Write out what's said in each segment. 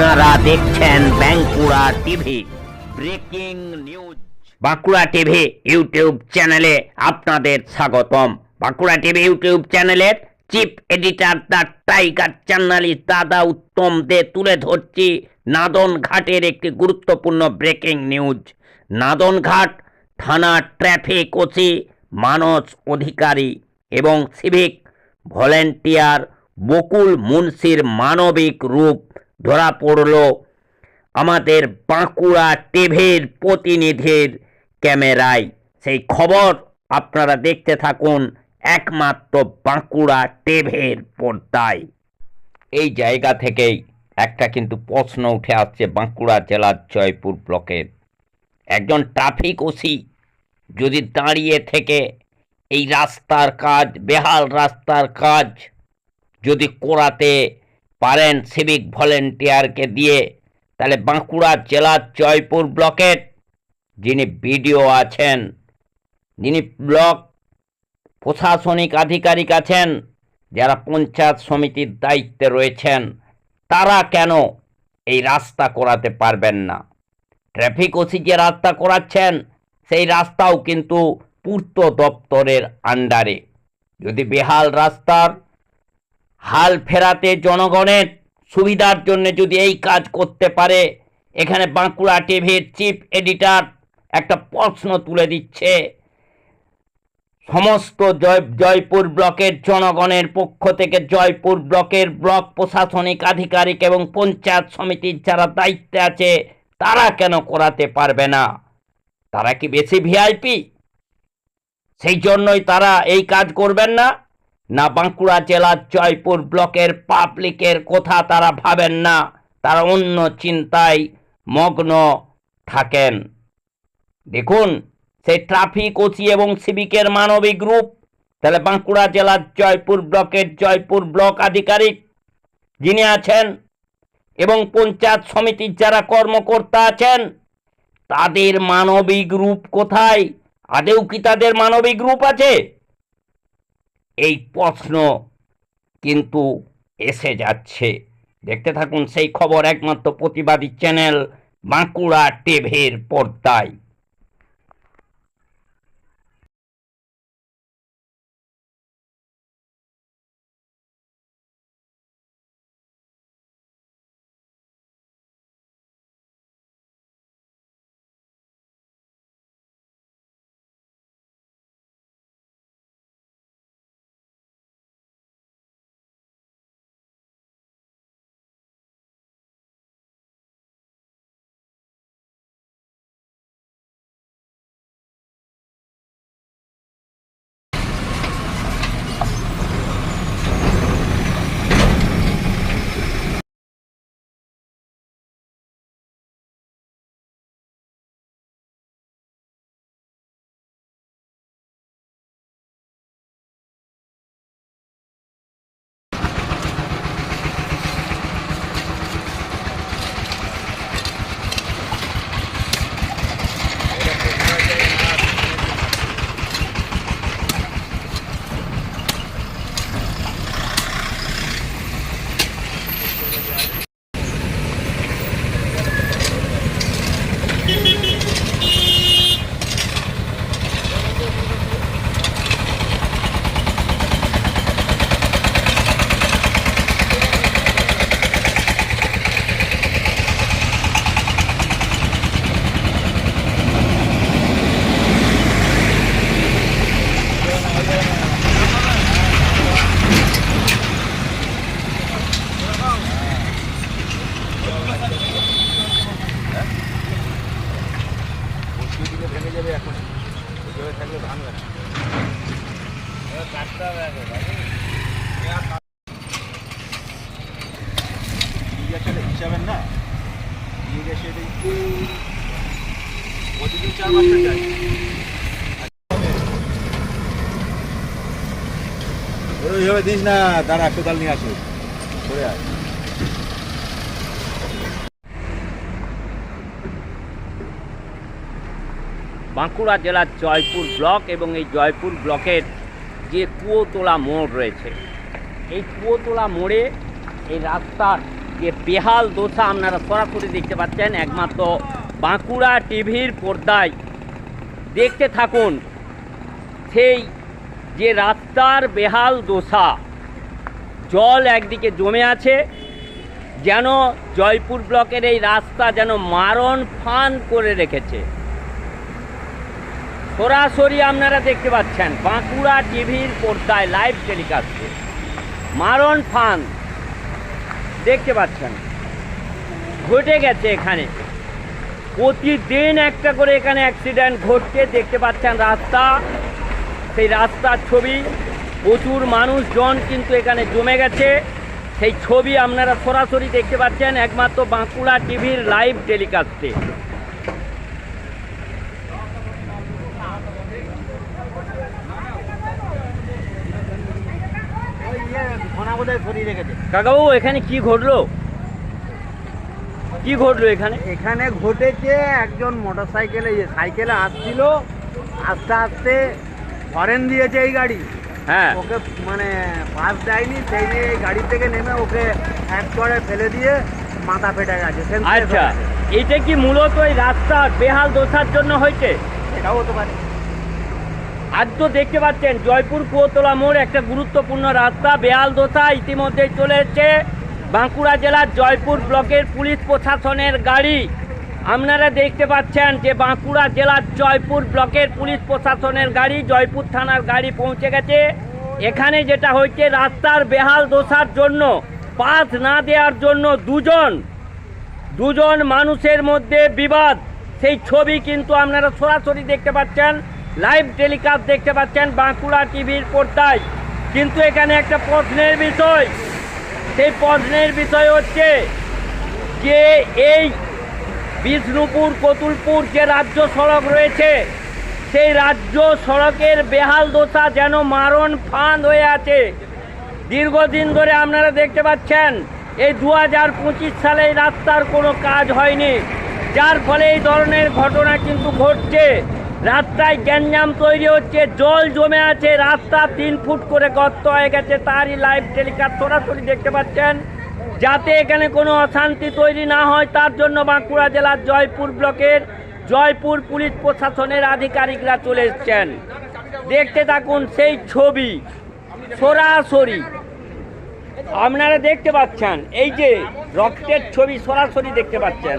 আপনারা দেখছেন Bankura TV, breaking news. Bankura TV YouTube চ্যানেলে আপনাদের স্বাগতম। বাঁকুড়া টিভি ইউটিউব চ্যানেলের চিফ এডিটর দ্য টাইগার চ্যানেলি দাদা উত্তম দে তুলে ধরছি নাদন ঘাটের একটি গুরুত্বপূর্ণ ব্রেকিং নিউজ। নাদন ঘাট থানা ট্রাফিক ওসি, মানস অধিকারী এবং সিভিক ভলেন্টিয়ার বকুল মুন্সির মানবিক রূপ ধরা পড়ল আমাদের বাঁকুড়া টিভির প্রতিনিধির ক্যামেরায়। সেই খবর আপনারা দেখতে থাকুন একমাত্র বাঁকুড়া টিভির পর্দায়। এই জায়গা থেকেই একটা কিন্তু প্রশ্ন উঠে আসছে বাঁকুড়া জেলার জয়পুর ব্লকের। একজন ট্রাফিক ওসি যদি দাঁড়িয়ে থেকে এই রাস্তার কাজ, বেহাল রাস্তার কাজ যদি করাতে পারেন সিভিক ভলেন্টিয়ারকে দিয়ে, তাহলে বাঁকুড়া জেলার জয়পুর ব্লকের যিনি বিডিও আছেন, যিনি ব্লক প্রশাসনিক আধিকারিক আছেন, যারা পঞ্চায়েত সমিতির দায়িত্বে রয়েছেন, তারা কেন এই রাস্তা করাতে পারবেন না? ট্রাফিক ওসি যে রাস্তা করাচ্ছেন, সেই রাস্তাও কিন্তু পূর্ত দপ্তরের আন্ডারে যদি বেহাল রাস্তার হাল ফেরাতে জনগণের সুবিধার জন্য যদি এই কাজ করতে পারে, এখানে বাঁকুড়া টিভির চিফ এডিটর একটা প্রশ্ন তুলে দিচ্ছে। সমস্ত জয়, জয়পুর ব্লকের জনগণের পক্ষ থেকে জয়পুর ব্লকের ব্লক প্রশাসনিক আধিকারিক এবং পঞ্চায়েত সমিতির যারা দায়িত্বে আছে, তারা কেন করাতে পারবে না? তারা কি বেশি ভিআইপি সেই জন্যই তারা এই কাজ করবেন না? না বাঁকুড়া জেলার জয়পুর ব্লকের পাবলিকের কথা তারা ভাবেন না, তারা অন্য চিন্তায় মগ্ন থাকেন। দেখুন সেই ট্রাফিক ওসি এবং সিভিকের মানবিক রূপ। তাহলে বাঁকুড়া জেলার জয়পুর ব্লকের জয়পুর ব্লক আধিকারিক যিনি আছেন এবং পঞ্চায়েত সমিতির যারা কর্মকর্তা আছেন, তাদের মানবিক রূপ কোথায়? আদেও কি তাদের মানবিক রূপ আছে? এই প্রশ্ন কিন্তু এসে যাচ্ছে। দেখতে থাকুন, সেই খবর একমাত্র প্রতিবাদী চ্যানেল বাঁকুড়া টিভির পর্দায়। হিসাবের না? দিয়ে গেছে এটাই প্রতিদিন চার ওইভাবে দিস না। কোদাল নিয়ে আসে। সরে আয়। বাঁকুড়া জেলার জয়পুর ব্লক এবং এই জয়পুর ব্লকের যে কুয়োতলা মোড় রয়েছে, এই কুয়োতলা মোড়ে এই রাস্তার যে বেহাল দোষা আপনারা সরাসরি দেখতে পাচ্ছেন, একমাত্র বাঁকুড়া টিভির পর্দায় দেখতে থাকুন, সেই যে রাস্তার বেহাল দোষা জল একদিকে জমে আছে, যেন জয়পুর ব্লকের এই রাস্তা যেন মারণ ফান করে রেখেছে। সরাসরি আপনারা দেখতে পাচ্ছেন বাঁকুড়া টিভির পর্দায় লাইভ টেলিকাস্টে মারণ ফান দেখতে পাচ্ছেন। ঘটে গেছে এখানে। প্রতিদিন একটা করে এখানে অ্যাক্সিডেন্ট ঘটছে। দেখতে পাচ্ছেন রাস্তা। সেই রাস্তার ছবি। প্রচুর মানুষজন কিন্তু এখানে জমে গেছে। সেই ছবি আপনারা সরাসরি দেখতে পাচ্ছেন একমাত্র বাঁকুড়া টিভির লাইভ টেলিকাস্টে কাকাবাবু এখানে কি ঘটলো? কি ঘটলো এখানে? এখানে ঘটেছে একজন মোটরসাইকেলে ইয়ে, সাইকেলে আসছিল আস্তে আস্তে হরেন দিয়েছে এই গাড়ি। হ্যাঁ। ওকে মানে পাস দেয়নি সেই নিয়ে এই গাড়ি থেকে নেমে ওকে এক করে ফেলে দিয়ে মাথা ফেটে গেছে। আচ্ছা এটা কি মূলত এই রাস্তার বেহাল দোষার জন্য হয়েছে? এটাও হতে পারে। আজ তো দেখতে পাচ্ছেন, জয়পুর কুয়োতলা মোড় একটা গুরুত্বপূর্ণ রাস্তা, বেহাল দোষা ইতিমধ্যেই চলে এসছে। বাঁকুড়া জেলার জয়পুর ব্লকের পুলিশ প্রশাসনের গাড়ি। আপনারা দেখতে পাচ্ছেন যে বাঁকুড়া জেলার জয়পুর ব্লকের পুলিশ প্রশাসনের গাড়ি, জয়পুর থানার গাড়ি পৌঁছে গেছে। এখানে যেটা হয়েছে, রাস্তার বেহাল দোষার জন্য, পাস না দেওয়ার জন্য দুজন দুজন মানুষের মধ্যে বিবাদ। সেই ছবি কিন্তু আপনারা সরাসরি দেখতে পাচ্ছেন। লাইভ টেলিকাস্ট দেখতে পাচ্ছেন বাঁকুড়া টিভির পর্দায়। কিন্তু এখানে একটা প্রশ্নের বিষয়। সেই প্রশ্নের বিষয় হচ্ছে যে এই বিষ্ণুপুর, কতুলপুর যে রাজ্য সড়ক রয়েছে, সেই রাজ্য সড়কের বেহাল দশা যেন মারণ ফাঁদ হয়ে আছে। দীর্ঘদিন ধরে আপনারা দেখতে পাচ্ছেন, এই দু হাজার পঁচিশ সালে রাস্তার কোনো কাজ হয়নি। যার ফলে এই ধরনের ঘটনা কিন্তু ঘটছে। রাস্তায় গ্যাঞ্জাম তৈরি হচ্ছে, জল জমে আছে, রাস্তা তিন ফুট করে গর্ত হয়ে গেছে, তারই লাইভ টেলিকাস্ট সরাসরি দেখতে পাচ্ছেন। যাতে এখানে কোনো অশান্তি তৈরি না হয়, তার জন্য বাঁকুড়া জেলার জয়পুর ব্লকের জয়পুর পুলিশ প্রশাসনের আধিকারিকরা চলে এসছেন। দেখতে থাকুন সেই ছবি, সরাসরি। আপনারা দেখতে পাচ্ছেন, এই যে রক্তের ছবি সরাসরি দেখতে পাচ্ছেন।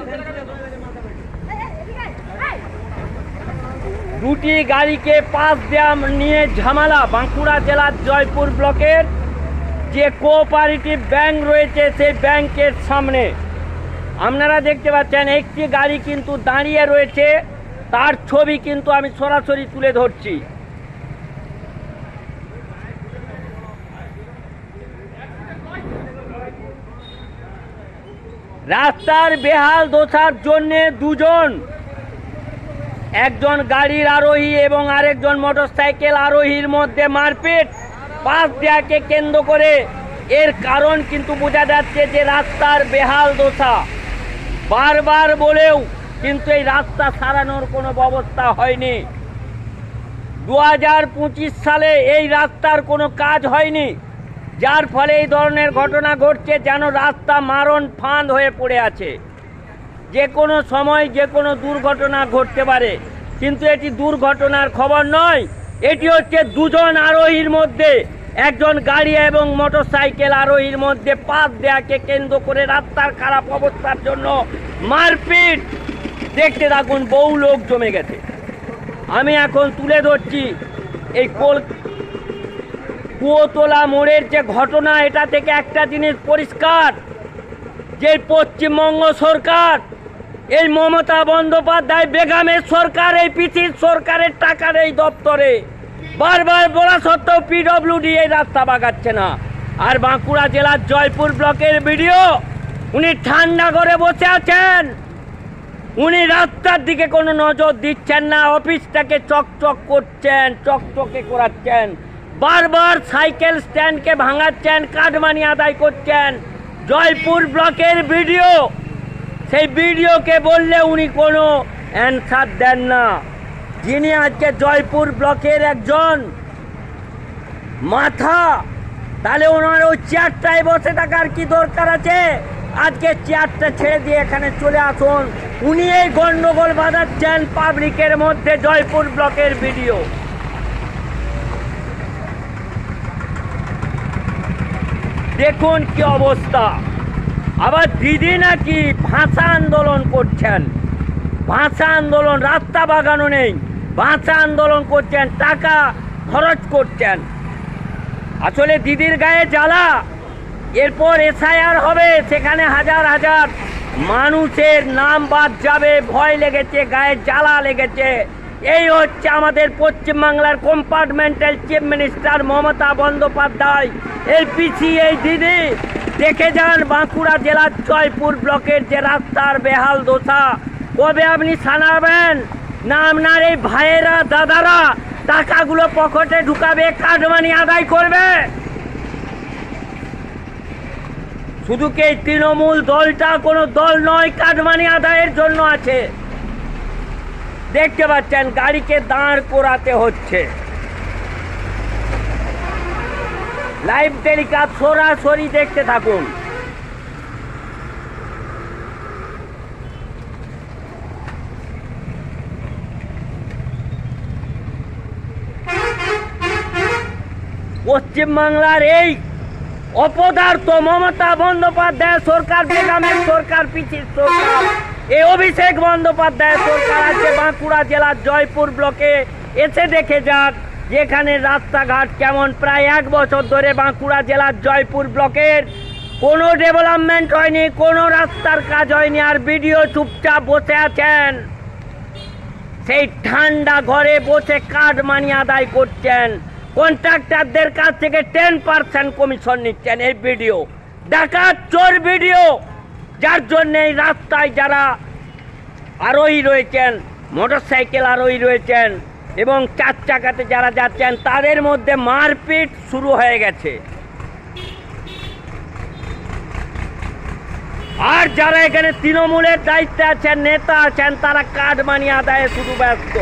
দুটি গাড়িকে পাস দেওয়া নিয়ে ঝামেলা বাঁকুড়া জেলার জয়পুর ব্লকের যে কোঅপারেটিভ ব্যাংক রয়েছে সেই ব্যাংকের সামনে। আপনারা দেখতে পাচ্ছেন, একটি গাড়ি কিন্তু দাঁড়িয়ে রয়েছে, তার ছবি কিন্তু আমি সরাসরি তুলে ধরছি। রাস্তার বেহাল দোষার জন্যে দুজন একজন গাড়ির আরোহী এবং আরেকজন মোটরসাইকেল আরোহীর মধ্যে মারপিট। পাশ দেওয়াকে কেন্দ্র করে এর কারণ কিন্তু বোঝা যাচ্ছে যে রাস্তার বেহাল দোষা বারবার বলেও কিন্তু এই রাস্তা সারানোর কোনো ব্যবস্থা হয়নি। দু হাজার পঁচিশ সালে এই রাস্তার কোনো কাজ হয়নি, যার ফলে এই ধরনের ঘটনা ঘটছে যেন রাস্তা মারণ ফাঁদ হয়ে পড়ে আছে। যে কোনো সময় যে কোনো দুর্ঘটনা ঘটতে পারে। কিন্তু এটি দুর্ঘটনার খবর নয়। এটি হচ্ছে দুজন আরোহীর মধ্যে, একজন গাড়ি এবং মোটরসাইকেল আরোহীর মধ্যে পাত দেয়াকে কেন্দ্র করে রাস্তার খারাপ অবস্থার জন্য মারপিট। দেখতে থাকুন, বহু লোক জমে গেছে। আমি এখন তুলে ধরছি এই কোল কুয়োতলা মোড়ের যে ঘটনা, এটা থেকে একটা জিনিস পরিষ্কার। যে পশ্চিমবঙ্গ সরকার এই মমতা বন্দ্যোপাধ্যায় বেগামের সরকার, এই পিসির সরকারের টাকার এই দপ্তরে। বারবার বলা সত্ত্বেও পিডব্লিউডি এই রাস্তা বাগাচ্ছে না। আর বাঁকুড়া জেলার জয়পুর ব্লকের ভিডিও উনি ঠান্ডা করে বসে আছেন। উনি রাস্তার দিকে কোনো নজর দিচ্ছেন না, অফিসটাকে চকচক করছেন, চকচকে করাচ্ছেন। বারবার সাইকেল স্ট্যান্ডকে ভাঙাচ্ছেন কাঠমানি আদায় করছেন। জয়পুর ব্লকের ভিডিও সেই ভিডিওকে বললে উনি কোনো অ্যান্সার দেন না। যিনি আজকে জয়পুর ব্লকের একজন মাথা, তাহলে ওনার ওই চেয়ারটায় বসে থাকার কি দরকার আছে? আজকে চেয়ারটা ছেড়ে দিয়ে এখানে চলে আসুন। উনি এই গন্ডগোল বাঁধাচ্ছেন পাবলিকের মধ্যে জয়পুর ব্লকের ভিডিও। দেখুন কি অবস্থা। আবার দিদি নাকি ভাষা আন্দোলন করছেন। ভাষা আন্দোলন, রাস্তা বাগানো নেই। ভাষা আন্দোলন করছেন, টাকা খরচ করছেন। আসলে দিদির গায়ে জ্বালা। এরপর এসআইআর হবে, সেখানে হাজার হাজার মানুষের নাম বাদ যাবে, ভয় লেগেছে, গায়ে জ্বালা লেগেছে। এই হচ্ছে আমাদের পশ্চিমবাংলার compartmental chief minister Mamata Bandyopadhyay এই পিসি এই দিদি। দেখে যান বাঁকুড়া জেলার জয়পুর ব্লকের যে রাস্তার বেহাল দশা কবে আপনি সানাবেন? না আপনার এই ভাইয়েরা, দাদারা, টাকাগুলো পকেটে ঢুকাবে কাটমানি আদায় করবে। শুধু কি তৃণমূল দলটা কোনো দল নয় কাটমানি আদায়ের জন্য আছে। দেখতে পাচ্ছেন, গাড়িকে দাঁড় করাতে হচ্ছে। লাইভ টেলিকাস্ট সরাসরি দেখতে থাকুন। পশ্চিমবাংলার এই অপদার্থ মমতা বন্দ্যোপাধ্যায় সরকার, বেগমের সরকার পিছিয়ে সরকার এই অভিষেক বন্দ্যোপাধ্যায় সরকার আছে বাঁকুড়া জেলার জয়পুর ব্লকে। এসে দেখে যাক যেখানে রাস্তাঘাট কেমন। প্রায় এক বছর ধরে বাঁকুড়া জেলার জয়পুর ব্লকের। কোনো ডেভেলপমেন্ট হয়নি, কোনো রাস্তার কাজ হয়নি, আর ভিডিও চুপচাপ বসে আছেন। সেই ঠান্ডা ঘরে বসে কাঠ মানি আদায় করছেন। কন্ট্রাক্টরদের কাছ থেকে টেন পার্সেন্ট কমিশন নিচ্ছেন এই ভিডিও ডাকাত চোর ভিডিও যার জন্য রাস্তায় যারা আরোহী রয়েছেন মোটর সাইকেল আরোহী রয়েছেন এবং চার চাকাতে যারা যাচ্ছেন, তাদের মধ্যে মারপিট শুরু হয়ে গেছে। আর যারা এখানে তৃণমূলের দায়িত্বে আছেন, নেতা আছেন, তারা কাঠ মানি আদায়ে শুধু ব্যস্ত।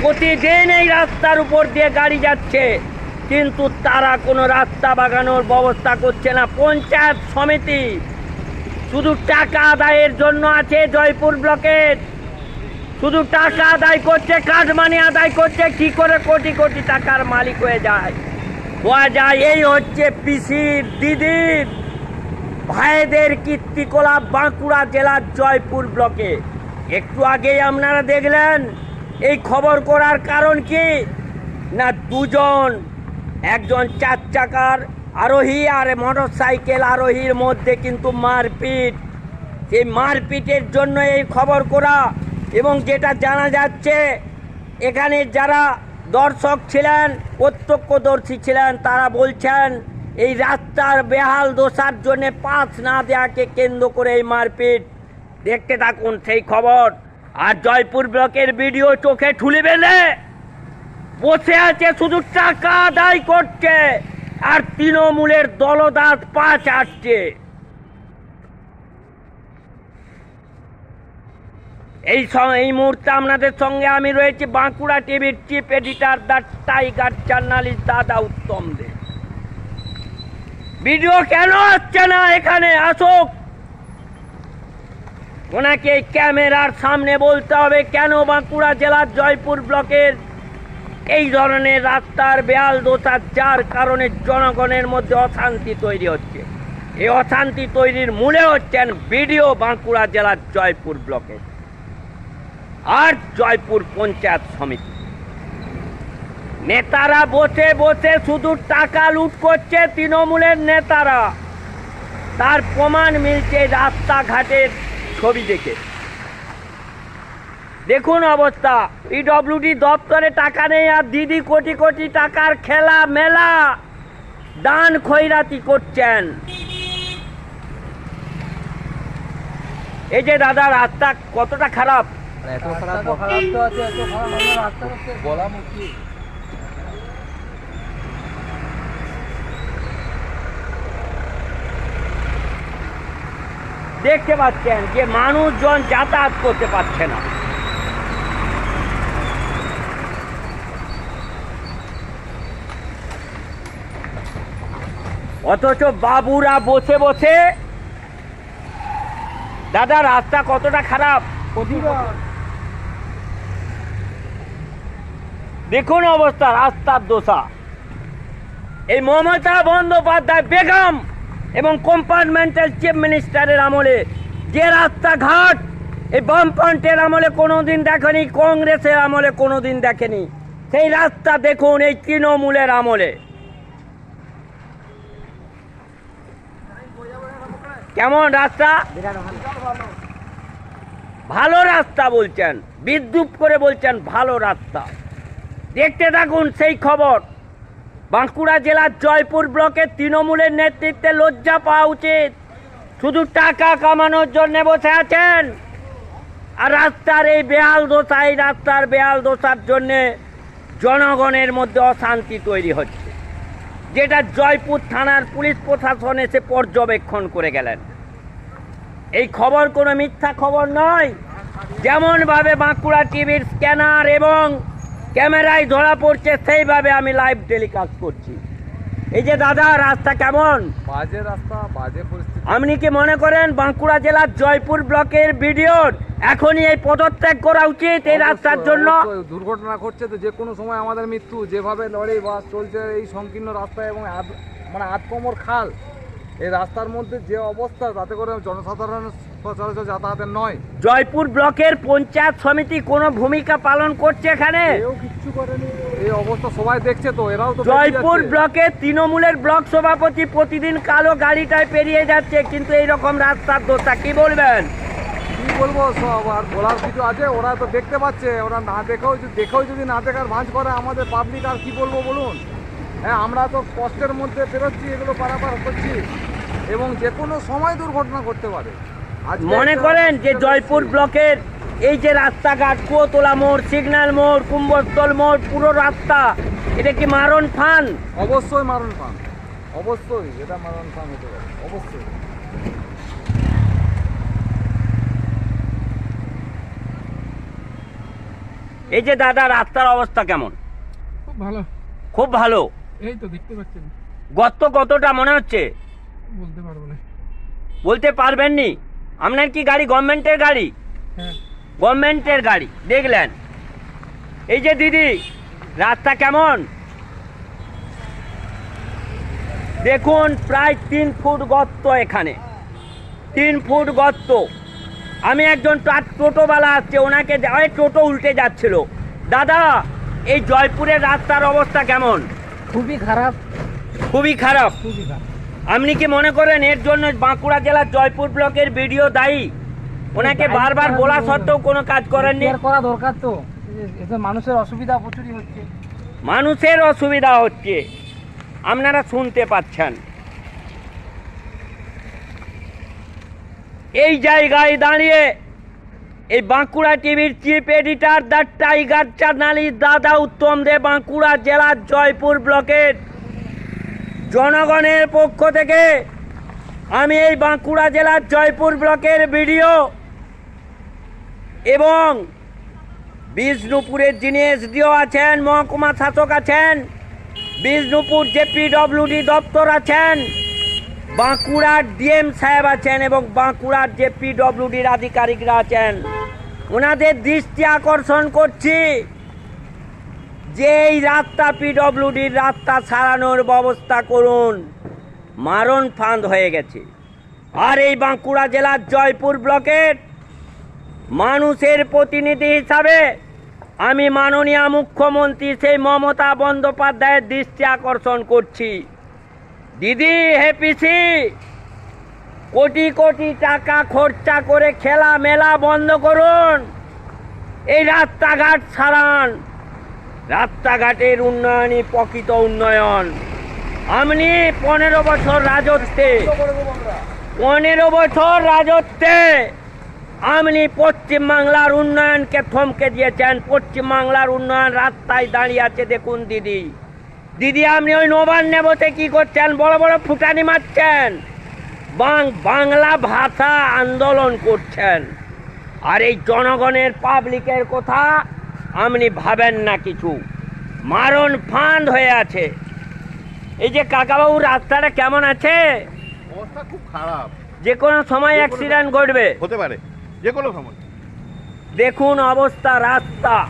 প্রতিদিন এই রাস্তার উপর দিয়ে গাড়ি যাচ্ছে, কিন্তু তারা কোনো রাস্তা বাগানোর ব্যবস্থা করছে না। পঞ্চায়েত সমিতি শুধু টাকা আদায়ের জন্য আছে জয়পুর ব্লকের। শুধু টাকা আদায় করছে কাঠমানি আদায় করছে, কি করে কোটি কোটি টাকার মালিক হয়ে যায়? বোঝা যায় এই হচ্ছে পিসির দিদির ভাইদের কীর্তিকলাপ বাঁকুড়া জেলার জয়পুর ব্লকে। একটু আগেই আপনারা দেখলেন, এই খবর করার কারণ কি? না দুজন, একজন চার চাকার আরোহী আর মোটর সাইকেল আরোহীর মধ্যে কিন্তু মারপিট। এই মারপিটের জন্য এই খবর করা এবং যেটা জানা যাচ্ছে, এখানে যারা দর্শক ছিলেন, প্রত্যক্ষদর্শী ছিলেন, তারা বলছেন, এই রাস্তার বেহাল দোষার জন্য পাঁচ না দেওয়াকে কেন্দ্র করে এই মারপিট। দেখতে থাকুন সেই খবর। আর জয়পুর ব্লকের ভিডিও চোখে ঠুলি বেলে বসে আছে, শুধু টাকা আদায় করছে। আর তৃণমূলের দলদাস পা আসছে। এই এই মুহূর্তে আপনাদের সঙ্গে আমি রয়েছি বাঁকুড়া টিভির chief editor the tiger journalist দাদা উত্তম দে। ভিডিও কেন আসছে না এখানে? আসুক। ওনাকে ক্যামেরার সামনে বলতে হবে, কেন বাঁকুড়া জেলার জয়পুর ব্লকের এই ধরনের রাস্তার বেয়াল দোষার যার কারণে জনগণের মধ্যে অশান্তি তৈরি হচ্ছে। এই অশান্তি তৈরির মূলে হচ্ছেন বিডিও বাঁকুড়া জেলার জয়পুর ব্লকের আর জয়পুর পঞ্চায়েত সমিতি। নেতারা বসে বসে শুধু টাকা লুট করছে তৃণমূলের নেতারা। তার প্রমাণ মিলছে রাস্তাঘাটের ছবি দেখে। দেখুন অবস্থা। পিডব্লিউডি দপ্তরে টাকা নেই আর দিদি কোটি কোটি টাকার খেলা মেলা। দান খৈরাতি করছেন। এই যে দাদা রাস্তা কতটা খারাপ? এত খারাপ খারাপ তো আছে এত খারাপ আমরা রাস্তা করতে বলা মুশকিল। দেখতে পাচ্ছেন যে মানুষজন যাতায়াত করতে পারছে না। অথচ বাবুরা বসে বসে দাদা, রাস্তা কতটা খারাপ? দেখুন অবস্থা, রাস্তার দোষা। এই মমতা বন্দ্যোপাধ্যায় বেগম এবং কম্পার্টমেন্টাল চিফ মিনিস্টারের আমলে যে রাস্তাঘাট, এই বামফ্রন্টের আমলে কোনোদিন দেখেনি, কংগ্রেসের আমলে কোনোদিন দেখেনি। সেই রাস্তা দেখুন এই তৃণমূলের আমলে। কেমন রাস্তা? ভালো। রাস্তা বলছেন। বিদ্যুৎ করে বলছেন ভালো রাস্তা। দেখতে থাকুন সেই খবর। বাঁকুড়া জেলার জয়পুর ব্লকের তৃণমূলের নেতৃত্বে লজ্জা পাওয়া উচিত। শুধু টাকা কামানোর জন্য বসে আছেন। আর রাস্তার এই বেহাল দোষা এই রাস্তার বেহাল দোষার জন্যে জনগণের মধ্যে অশান্তি তৈরি হচ্ছে। যেটা জয়পুর থানার পুলিশ প্রশাসন এসে পর্যবেক্ষণ করে গেলেন। এই খবর কোনো মিথ্যা খবর নয়। যেমনভাবে বাঁকুড়া টিভির স্ক্যানার এবং ক্যামেরায় ধরা পড়ছে, সেইভাবে আমি লাইভ টেলিকাস্ট করছি। এই যে দাদা, রাস্তা কেমন? বাজে রাস্তা, বাজে পরিস্থিতি। আপনি কি মনে করেন বাঁকুড়া জেলার জয়পুর ব্লকের ভিডিও এখনই এই পদত্যাগ করা উচিত এই রাস্তার জন্য? দুর্ঘটনা ঘটছে তো যে কোনো সময় আমাদের মৃত্যু যেভাবে লড়ে বাস চলছে এই সংকীর্ণ রাস্তা এবং মানে আধ কোমর খাল এই রাস্তার মধ্যে যে অবস্থা তাতে করে জনসাধারণের সচরাচর যাতায়াতের নয়। জয়পুর ব্লকের পঞ্চায়েত সমিতি কোনো ভূমিকা পালন করছে এখানে? এই অবস্থা সবাই দেখছে তো এরাও তো জয়পুর। ব্লকের তৃণমূলের ব্লক সভাপতি প্রতিদিন কালো গাড়িটায় পেরিয়ে যাচ্ছে কিন্তু এই রকম রাস্তার দোষা কি বলবেন? কি বলব সব আর বলার কিছু আছে ওরা তো দেখতে পাচ্ছে ওরা না দেখেও যদি- দেখেও যদি না দেখার ভাঁজ করে আমাদের পাবলিক আর কি বলব বলুন? হ্যাঁ আমরা তো কষ্টের মধ্যে বেরোচ্ছি এগুলো পারাপার করছি এবং যে কোনো সময় দুর্ঘটনা ঘটতে পারে। মনে করেন যে জয়পুর ব্লকের এই যে রাস্তাঘাট কুয়োতলা মোড় সিগন্যাল মোড় কুম্ভস্থল মোড় পুরো রাস্তা এটা কি মারণ ফান? অবশ্যই মারণ ফান। অবশ্যই এটা মারণ পান হতে পারে। অবশ্যই। এই যে দাদা রাস্তার অবস্থা কেমন? খুব ভালো। খুব ভালো? এই তো দেখতে পাচ্ছেন। গর্ত কতটা মনে হচ্ছে? বলতে পারব না। বলতে পারবেননি? আপনার কি গাড়ি? গভর্নমেন্টের গাড়ি? হ্যাঁ। গভর্নমেন্টের গাড়ি। দেখলেন? এই যে দিদি রাস্তা কেমন? দেখুন প্রায় তিন ফুট গর্ত এখানে। তিন ফুট গর্ত। আমি একজন টোটোওয়ালা আসছে ওনাকে ওই টোটো উল্টে যাচ্ছিল। দাদা এই জয়পুরের রাস্তার অবস্থা কেমন? খুবই খারাপ। খুবই খারাপ। খুবই খারাপ। আপনি কি মনে করেন এর জন্য বাঁকুড়া জেলার জয়পুর ব্লকের ভিডিও দায়ী? ওনাকে বারবার বলা সত্ত্বেও কোনো কাজ করেননি। করা দরকার তো। মানুষের অসুবিধা প্রচুরই হচ্ছে। মানুষের অসুবিধা হচ্ছে। আপনারা শুনতে পাচ্ছেন। এই জায়গায় দাঁড়িয়ে এই বাঁকুড়া টিভির চিফ এডিটর দ্য টাইগার চ্যানেলির দাদা উত্তম দে বাঁকুড়া জেলার জয়পুর ব্লকের জনগণের পক্ষ থেকে আমি এই বাঁকুড়া জেলার জয়পুর ব্লকের ভিডিও এবং বিষ্ণুপুরের যিনি এসডিও আছেন, মহকুমা শাসক আছেন, বিষ্ণুপুর জেপিডব্লিউডি দপ্তর আছেন, বাঁকুড়ার ডিএম সাহেব আছেন এবং বাঁকুড়ার জেপিডব্লিউডির আধিকারিকরা আছেন। ওনাদের দৃষ্টি আকর্ষণ করছি। যে এই রাস্তা পিডব্লিউডির রাস্তা সারানোর ব্যবস্থা করুন, মারণ ফাঁদ হয়ে গেছে। আর এই বাঁকুড়া জেলার জয়পুর ব্লকের মানুষের প্রতিনিধি হিসাবে আমি মাননীয় মুখ্যমন্ত্রী সেই মমতা বন্দ্যোপাধ্যায়ের দৃষ্টি আকর্ষণ করছি। দিদি, হে পিসি, কোটি কোটি টাকা খরচা করে খেলা মেলা বন্ধ করুন। এই রাস্তাঘাট সারান। রাস্তাঘাটের উন্নয়নই প্রকৃত উন্নয়ন। আপনি পনেরো বছর রাজত্বে, পনেরো বছর রাজত্বে আপনি পশ্চিমবাংলার উন্নয়নকে থমকে দিয়েছেন। পশ্চিমবাংলার উন্নয়ন রাস্তায় দাঁড়িয়ে আছে, দেখুন দিদি। দিদি, আপনি ওই নবান্নে বসে কি করছেন? বড় বড় ফুটানি মারছেন। বাংলা ভাষা আন্দোলন করছেন। আর এই জনগণের পাবলিকের কথা আপনি ভাবেন না কিছু। মারণ ফাঁদ হয়ে আছে। এই যে কাকাবাবু রাস্তাটা কেমন আছে? অবস্থা খুব খারাপ। যে কোনো সময় অ্যাক্সিডেন্ট ঘটবে। হতে পারে। যে কোনো সময়। দেখুন অবস্থা রাস্তা।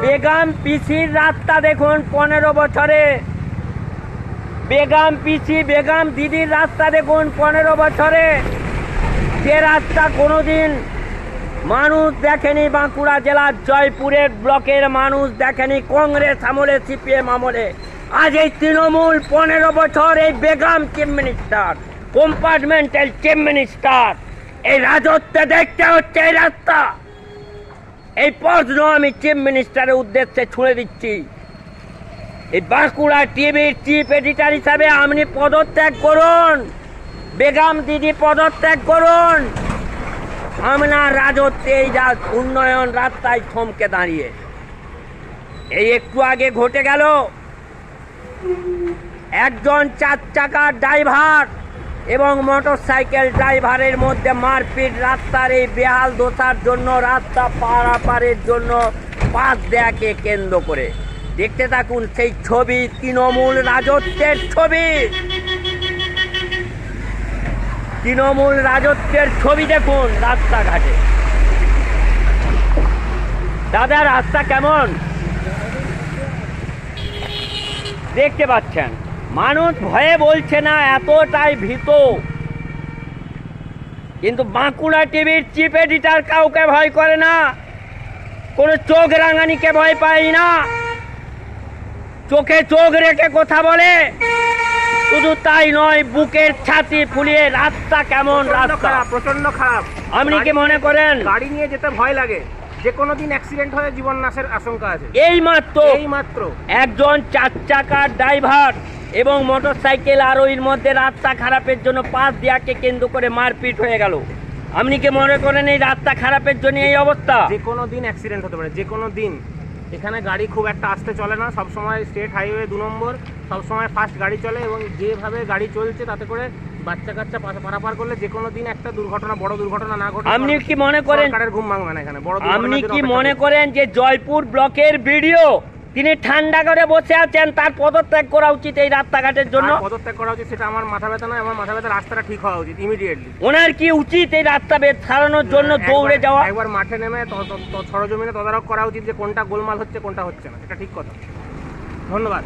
বেগাম পিসির রাস্তা দেখুন পনেরো বছরে। বেগাম পিসি বেগাম দিদির রাস্তা দেখুন পনেরো বছরে। যে রাস্তা কোনোদিন মানুষ দেখেনি বাঁকুড়া জেলার জয়পুরের ব্লকের মানুষ দেখেনি কংগ্রেস আমলে, সিপিএম আমলে। আজ এই তৃণমূল পনেরো বছর এই বেগাম chief minister, compartmental chief minister. এই রাজত্বে দেখতে হচ্ছে এই রাস্তা। এই প্রশ্ন আমি চিফ মিনিস্টারের উদ্দেশ্যে ছুঁড়ে দিচ্ছি। এই বাঁকুড়া টিভির চিফ এডিটার হিসাবে আপনি পদত্যাগ করুন। বেগম দিদি পদত্যাগ করুন। আপনার রাজত্বে এই উন্নয়ন রাস্তায় থমকে দাঁড়িয়ে। এই একটু আগে ঘটে গেল, একজন চার চাকার ড্রাইভার এবং মোটর সাইকেল ড্রাইভারের মধ্যে মারপিট রাস্তার এই বেহাল দোষার জন্য রাস্তা পারাপারের জন্য পাশ দেয়াকে কেন্দ্র করে। দেখতে থাকুন সেই ছবি, তৃণমূল রাজত্বের ছবি। তৃণমূল রাজত্বের ছবি দেখুন রাস্তাঘাটে। দাদা, রাস্তা কেমন? দেখতে পাচ্ছেন, মানুষ ভয়ে বলছে না, এতটাই ভীত। কিন্তু বাঁকুড়া টিভির চিফ এডিটার কাউকে ভয় করে না? কোনো চোখ রাঙানিকে ভয় পাই না? চোখে চোখ রেখে কথা বলে? শুধু তাই নয় বুকের ছাতি ফুলিয়ে রাস্তা কেমন রাস্তা? প্রচণ্ড খারাপ। আপনি কি মনে করেন? গাড়ি নিয়ে যেতে ভয় লাগে। যে কোনো দিন অ্যাক্সিডেন্ট হয়ে জীবন নাশের আশঙ্কা আছে। এই মাত্র এই মাত্র একজন চার চাকার ড্রাইভার এবং মোটরসাইকেল আরোহীর মধ্যে রাস্তা খারাপের জন্য পাশ দেওয়াকে কেন্দ্র করে মারপিট হয়ে গেল। আপনি কি মনে করেন এই রাস্তা খারাপের জন্য এই অবস্থা? যে কোনো দিন অ্যাক্সিডেন্ট হতে পারে যে কোনো দিন। এখানে গাড়ি খুব একটা আসতে চলে না সব সময় স্টেট হাইওয়ে দু নম্বর সবসময় ফাস্ট গাড়ি চলে এবং যেভাবে গাড়ি চলছে তাতে করে বাচ্চা কাচ্চা পারাপার করলে যে কোনো দিন একটা দুর্ঘটনা বড় দুর্ঘটনা না ঘটে আপনি কি মনে করেন ঘুম ভাঙবে না এখানে বড় আপনি কি মনে করেন যে জয়পুর ব্লকের ভিডিও তিনি ঠান্ডা করে বসে আছেন তার পদত্যাগ করা উচিত এই রাস্তাঘাটের জন্য। পদত্যাগ করা উচিত সেটা আমার মাথা ব্যথা নয় আমার মাথা ব্যথা রাস্তাটা ঠিক হওয়া উচিত ইমিডিয়েটলি ওনার কি উচিত এই রাস্তা বেদ সারানোর জন্য দৌড়ে যাওয়া? একবার মাঠে নেমে সরজমিনে তদারক করা উচিত যে কোনটা গোলমাল হচ্ছে কোনটা হচ্ছে না এটা ঠিক কথা। ধন্যবাদ।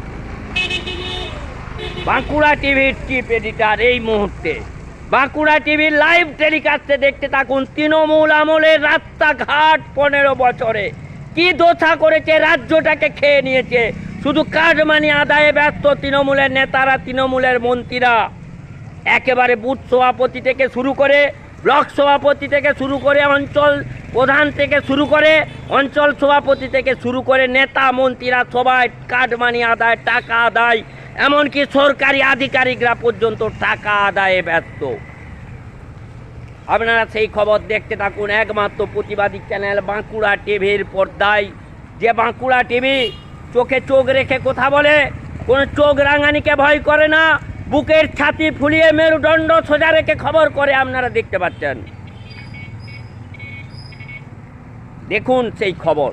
বাঁকুড়া টিভির চিফ এডিটার এই মুহূর্তে। বাঁকুড়া টিভির লাইভ টেলিকাস্টে দেখতে থাকুন তৃণমূল আমলের রাস্তাঘাট পনেরো বছরে। কি দোষা করেছে? রাজ্যটাকে খেয়ে নিয়েছে। শুধু কাঠমানি আদায়ে ব্যস্ত তৃণমূলের নেতারা, তৃণমূলের মন্ত্রীরা। একেবারে বুথ সভাপতি থেকে শুরু করে, ব্লক সভাপতি থেকে শুরু করে, অঞ্চল প্রধান থেকে শুরু করে, অঞ্চল সভাপতি থেকে শুরু করে নেতা, মন্ত্রীরা সবাই কাটমানি আদায়, টাকা আদায়। এমনকি সরকারি আধিকারিকরা পর্যন্ত টাকা আদায়ে ব্যস্ত। আপনারা সেই খবর দেখতে থাকুন। একমাত্র প্রতিবাদী চ্যানেল বাঁকুড়া টিভির পর্দায়। যে বাঁকুড়া টিভি চোখে চোখ রেখে কথা বলে, কোনো চোখ রাঙানিকে ভয় করে না, বুকের ছাতি ফুলিয়ে মেরুদণ্ড সোজা রেখে খবর করে আপনারা দেখতে পাচ্ছেন। দেখুন সেই খবর।